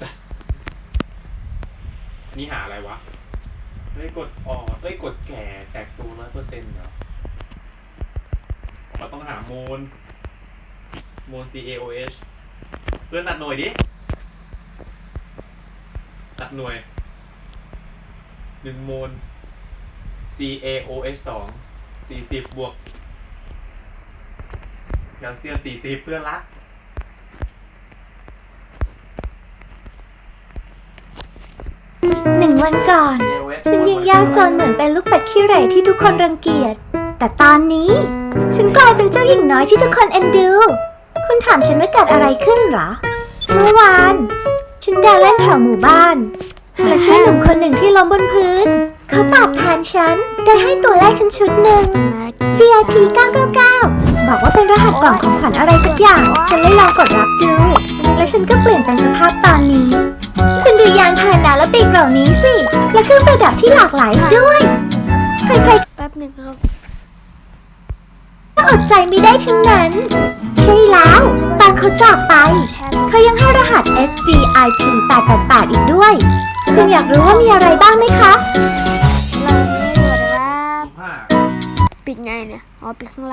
สัสอันนี้หาอะไรวะเฮ้ยกดออกเอ้ยกดแก่แตกตัวร้อยเปอร์เซ็นต์เหรอเราต้องหาโมนโมน C A O H เพื่อนตัดหน่วยดิ ตัดหน่วยหนึ่งโมน C A O H สองสี่สิบบวกแคลเซียมสี่สิบเพื่อนรัก หนึ่ง วันก่อน AOH ฉันยังยากจนเหมือนเป็นลูกเป็ดขี้เหร่ที่ทุกคนรังเกียจ แต่ตอนนี้ ฉันกลายเป็นเจ้าหญิงน้อยที่ทุกคนเอ็นดู คุณถามฉันว่าเกิดอะไรขึ้นเหรอ เมื่อวาน ฉันเดินเล่นแถวหมู่บ้านและช่วยหนุ่มคนหนึ่งที่ล้มบนพื้น เขาตอบแทนฉันโดยให้ตัวแรกฉันชุดหนึ่ง VIP 999 บอกว่าเป็นรหัสกล่องของขวัญอะไรสักอย่าง ฉันเลยลองกดรับดู และฉันก็เปลี่ยนเป็นสภาพตอนนี้ และเครื่องประดับที่หลากหลายด้วย ใครแป๊บหนึ่งครับๆก็อดใจไม่ได้ทั้งนั้น ใช่แล้วตอนเขาจากไป แชทเขายังให้รหัส SVIP 888อีกด้วย คุณอยากรู้ว่ามีอะไรบ้างไหมคะ เราไม่ได้ตรวจว่าห้าปิดไงเนี่ย อ๋อ ปิดข้างล่าง